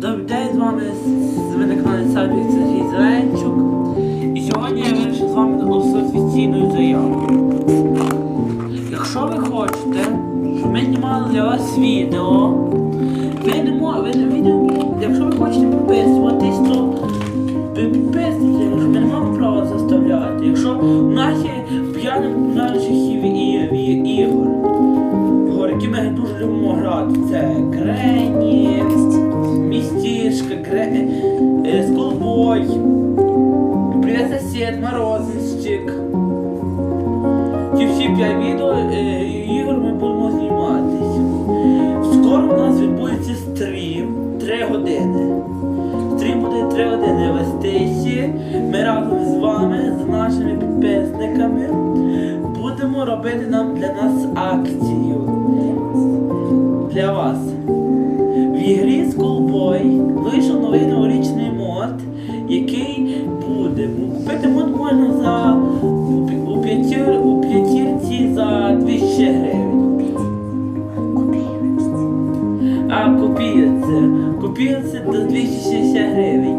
Добрий день, з вами з- ви на каналі Сабік Сергій Зеленчук. І сьогодні я вирішив з вами офіційною заявою. Якщо ви хочете, щоб ми знімали для вас відео, ви не можете, якщо ви хочете підписуватись, то підписуйтесь, якщо ми не маємо права заставляти. Якщо у нас є п'яних наших ігор, які ми дуже любимо грати, це е, Скулбой, Привіт сосед, Морозинщик. Ті всі п'ять відео е, ігор ми будемо зніматись. Скоро у нас відбудеться стрім 3 години. Стрім буде 3 години вестися. Ми разом з вами, з нашими підписниками, будемо робити нам для нас акцію. Який буде. Купити можна за у, п'ятір, у п'ятірці за 200 гривень. А копіється. Копіється до 260 гривень.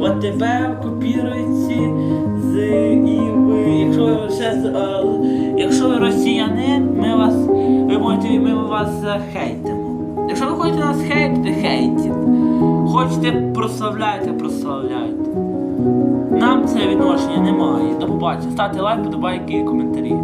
От тебе з і ви, якщо ви ще з- а, якщо ви росіянин, ми вас ви можете ми вас захейтимо. Якщо ви хочете нас хейтити, хейтіть. Хочете прославляйте, прославляйте. Нам це відношення немає. До побачення. Ставте лайк, подобайки і коментарі.